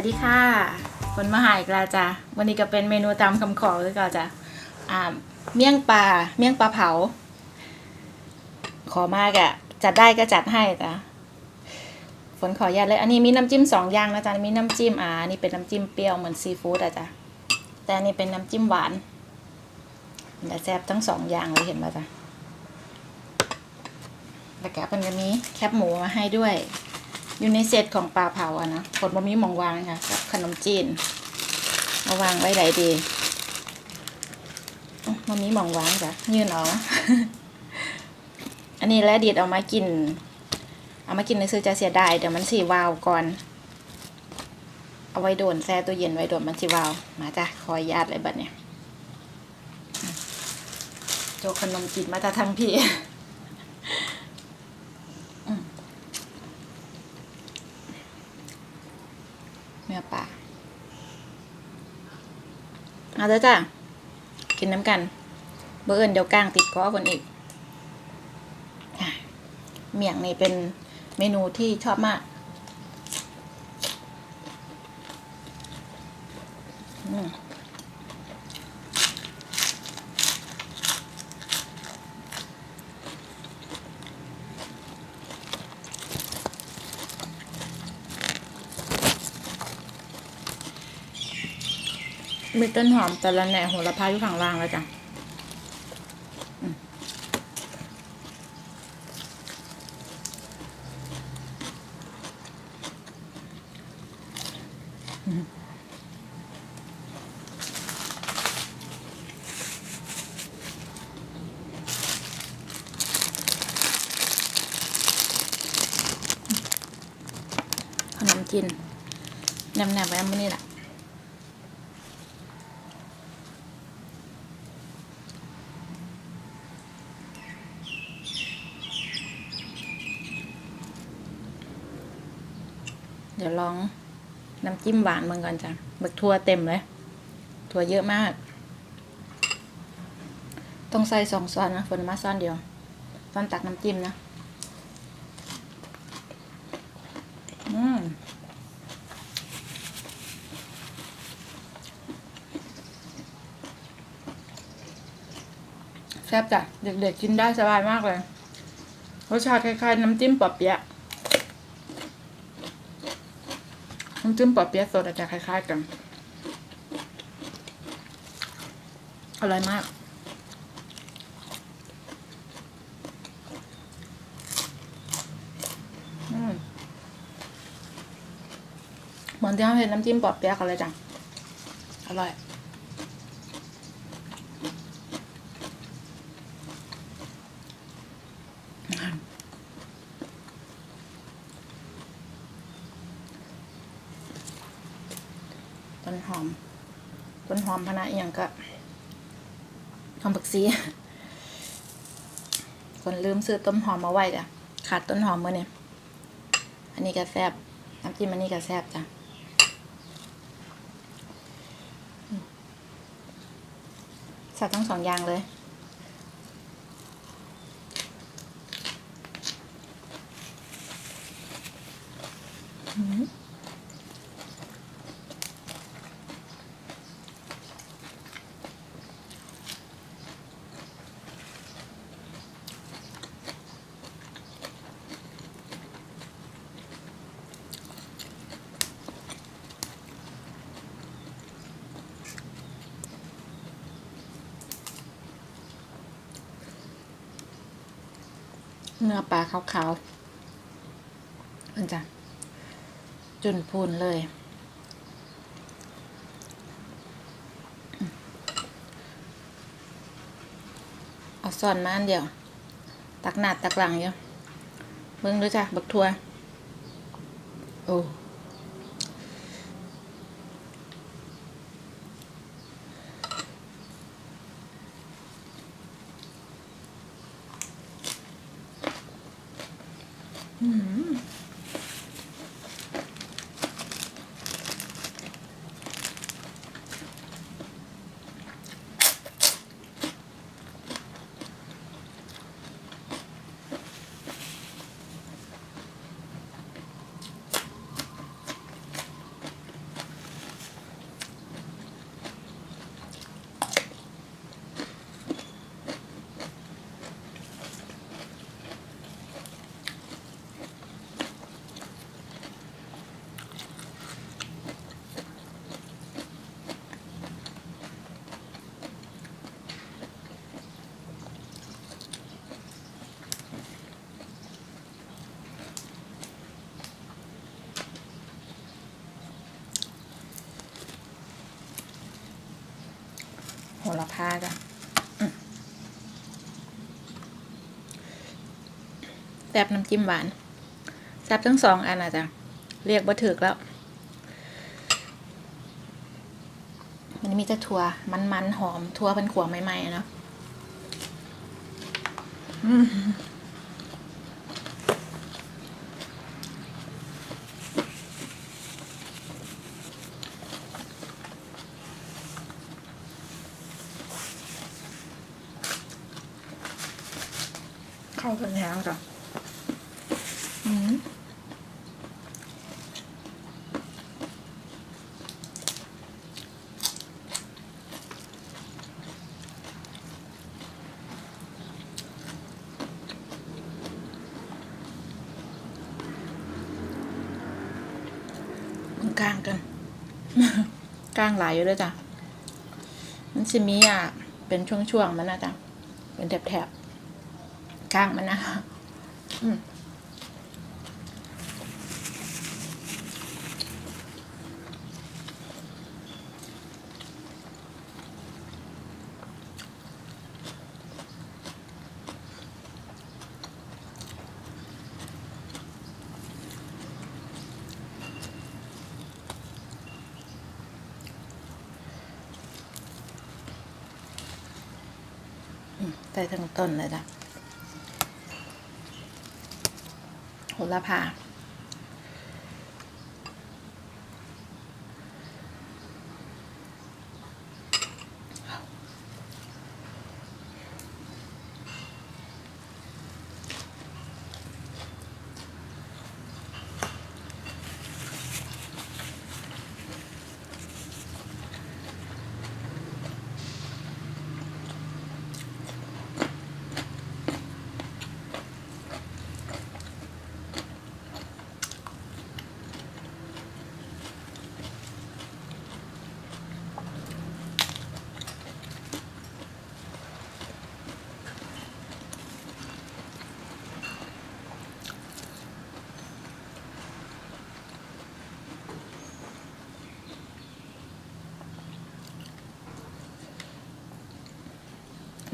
วัสดีค่ะคนมาหาอีกแล้วจ้ะวันนี้ก็เป็นเมนูตามคำขอเลยก็จ้ะอ่าเมี่ยงปลาเมี่ยงปลาเผา ขอมากอะจัดได้ก็จัดให้จ้ะฝนขออนุญาตเลย อันนี้มีน้ำจิ้มสองอย่างนะจ๊ะมีน้ำจิ้มอ่านี่เป็นน้ำจิ้มเปรี้ยวเหมือนซีฟู้ดอะจ้ะแต่อันนี้เป็นน้ำจิ้มหวานแต่แซ่บทั้งสองอย่างเลยเห็นป่ะจ๊ะแล้วก็เป็นก็มีแคบหมูมาให้ด้วย อยู่ในเซตของปลาเผาอะนะผลบะหมี่หมองวางค่ะกับขนมจีนมาวางไว้ไหนดีบะหมี่หมองวางจ้ะยืนเอาอันนี้แล้วดีดเอามากิน เอามากินในซื้อจะเสียดายเดี๋ยวมันสีวาวก่อน เอาไว้โดนแช่ตัวเย็นไว้โดนมันสีวาว มาจ้ะขออนุญาตเลยบัดเนี่ยโจขนมจีนมาจากทางพี่ เนื้อปลาเอาเด้อจ้ะกินน้ำกัน เบอร์เอิญเดี๋ยวกลางติดคอคนอีกอะเมี่ยงนี่เป็นเมนูที่ชอบมากอืม มีต้นหอมแต่ละแหน่โหระพาอยู่ข้างล่างแล้วจ้ะอืมอืมขนมจีนแนบๆไว้มื้อนี้แหละ เดี๋ยวลองน้ำจิ้มหวานมันก่อนจ้ะบักทัวเต็มเลย ทัวเยอะมาก ต้องใส่สองซ้อนนะฝนมาซ้อนเดียวซ้อนตักน้ำจิ้มนะ อืมแซ่บจ้ะ เด็กๆกินได้สบายมากเลยรสชาติคล้ายๆ น้ำจิ้มปอเปี๊ยะ น้ำจิ้มปอเปี๊ยะสดอาจจะคล้ายๆกันอร่อยมาก เหมือนที่เราเห็นน้ำจิ้มปอเปี๊ยะกันเลยจังอร่อย ต้นหอม ต้ นหอมพนะอหย่างก็หอมผักชีคนลืมซื้อต้นหอมมาไว้จ้ะขาดต้นหอมมื่อเนี่ยอันนี้ก็แซบน้ำจิ้มอันนี้ก็แซบจ้ะใส่ทั้งสองอย่างเลย อืม เนื้อปลาขาวๆมันจะจุนพูนเลย เอาซ่อนมาอันเดียว ตักหนาตักหลังเยอะเบิ่งด้วยจ้ะ บักทัว โอ้ ระพาจ้ะอืมแซบน้ำจิ้มหวานแซ่บทั้งสองอันอะจ้ะเรียกว่าถึกแล้ว มันมีแต่ถั่วมันๆหอมถั่วเป็นขัวใหม่ๆเนาะอืมเข้ากันแล้วจ้ะอืมมันกลางกัน ก้างหลายอยู่ด้วยจ้ะ มันสิมีอะเป็นช่วงๆมันนะจ้ะ เป็นแถบๆก้างมันนะ อืม ทั้งต้นเลยนะโหระพา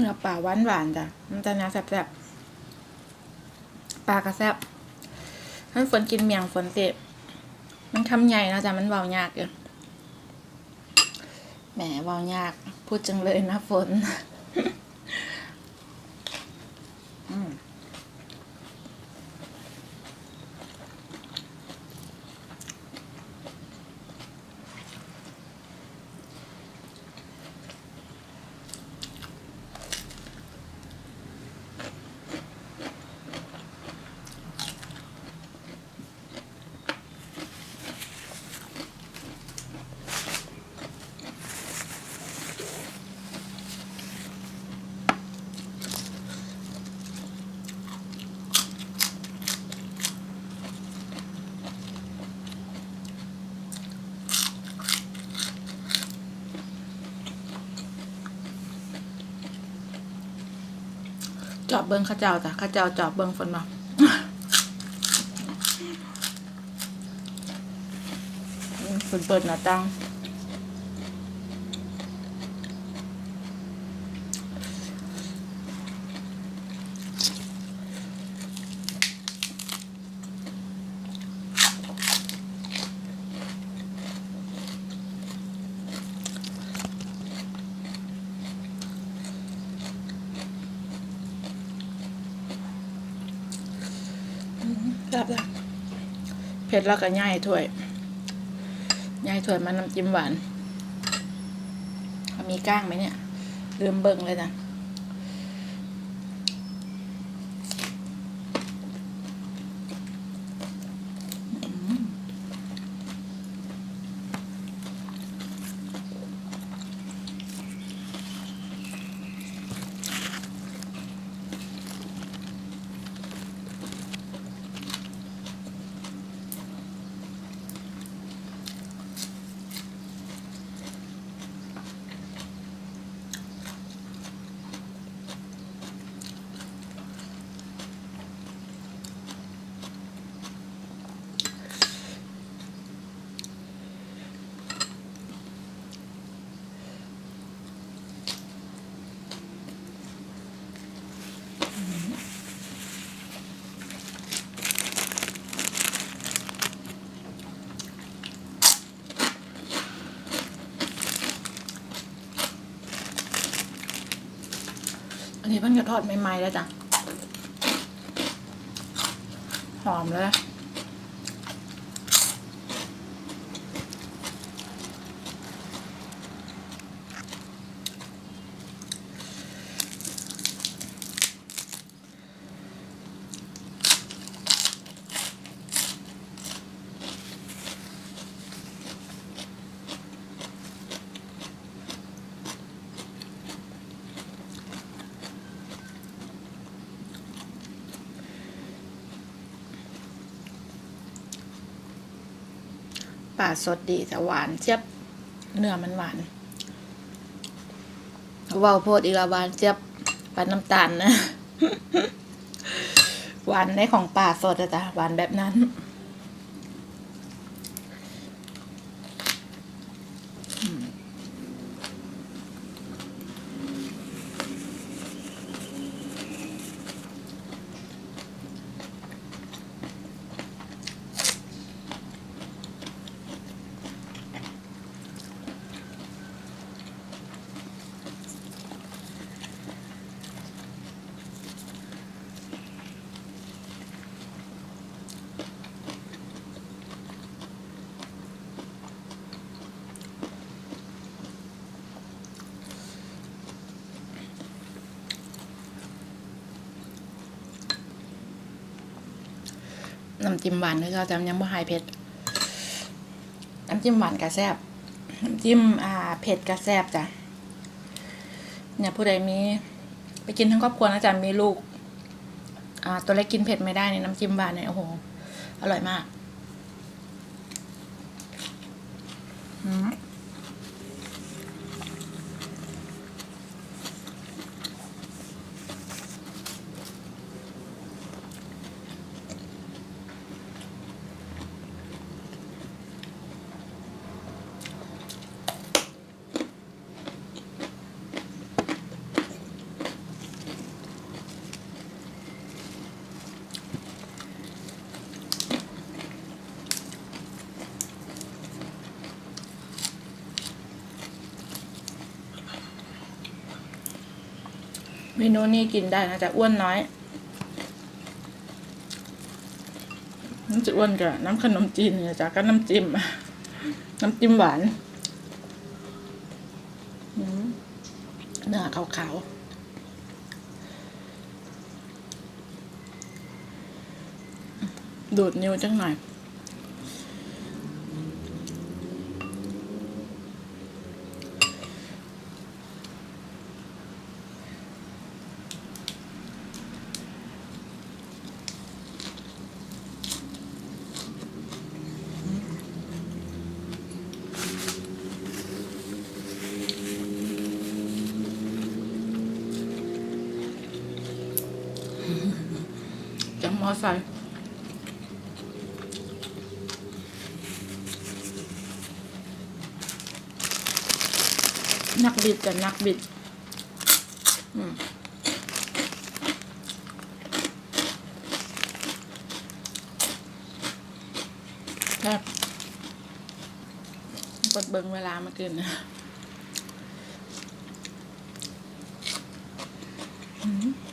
เนื้อปลาหวานหวานจ้ะมันจะเนื้อแซ่บๆปลากระแซ่บท่านฝนกินเมียงฝนเจ็บมันคำใหญ่นะจ๊ะมันเบายากอยู่แหมเบายาก พูดจังเลยนะฝน จอบเบิ้งข้าเจ้าจ้ะข้าเจ้าจอบเบิ้งฝนมาฝนเปิดหน้าต่าง รับบละเผ็ดแล้วก็ย่ายถ้วยย่ายถ้วยมันน้ำจิ้มหวานมีก้างไหมเนี่ยลืมเบิ่งเลยนะ เพิ่นกระทอดใหม่ๆแล้วจ้ะ หอมเลย ป่าสดดีแต่หวานเจี๊ยบเนื้อมันหวานว้าโพดอีลาหวานเจี๊ยบปานน้ำตาลนะ หวานในของป่าสดอะจ้ะหวานแบบนั้น น้ำจิ้มหวานคือเขาจำยังบ่หายเผ็ดน้ำจิ้มหวานกระแซบน้ำจิ้มอ่าเผ็ดกระแซบจ้ะเนี่ยผู้ใดมี ไปกินทั้งครอบครัวนะจ๊ะมีลูก อ่า ตัวเล็กกินเผ็ดไม่ได้ในน้ำจิ้มหวานเนี่ยโอ้โหอร่อยมาก อืม เมนูนี้กินได้นะจะอ้วนน้อยน้ำจะอ้วนกับน้ำขนมจีนเนี่ยจ้ะก็น้ำจิ้มน้ำจิ้มหวานเนื้อขาวๆดูดนิ้วจังหน่อย อไซค์นักบิดกับนักบิด อืมครับกดเบิงเวลามากินนะอืม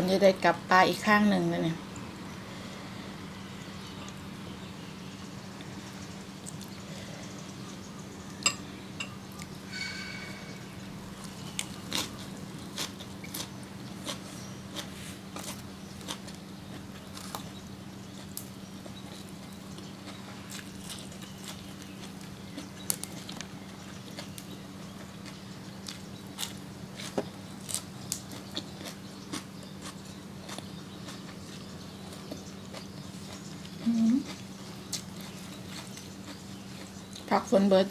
คนจะได้กลับปลาอีกข้างหนึ่งแล้วเนี่ย ผักฝนเบิด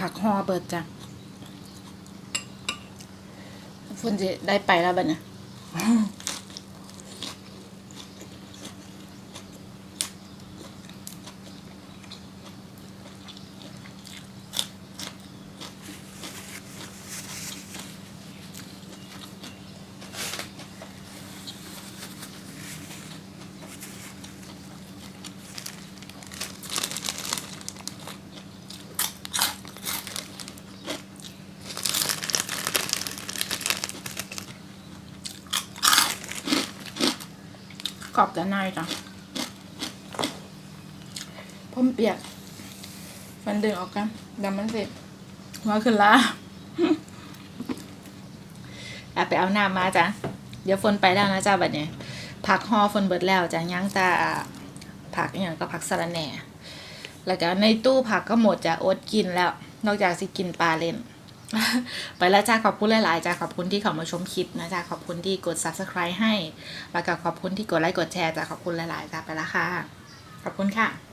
ผักฮอเบิดจ้ะฝนจะได้ไปแล้วบัดเนี่ย กรอบแต่ในจ้ะพ่มเปียก ฟันดึงออกกันดำมันเสร็จหัว่าขึ้นละอะไปเอาน้ำมาจ้ะ เดี๋ยวฝนไปแล้วนะจ้าบัดเนี้ยผักห่อฝนเบิดแล้วจ้ะย่างตาผักอย่างก็ผักสะระแหน่ แล้วก็ในตู้ผักก็หมดจ้ะอดกินแล้ว นอกจากสิกินปลาเล่น ไปแล้วจ้าขอบคุณหลาย ๆ จ้าขอบคุณที่เข้ามาชมคลิปนะจ้าขอบคุณที่กด subscribe ให้ แล้วก็ขอบคุณที่กดไลค์กดแชร์จ้าขอบคุณหลาย ๆ จ้าไปแล้วค่ะ ขอบคุณค่ะ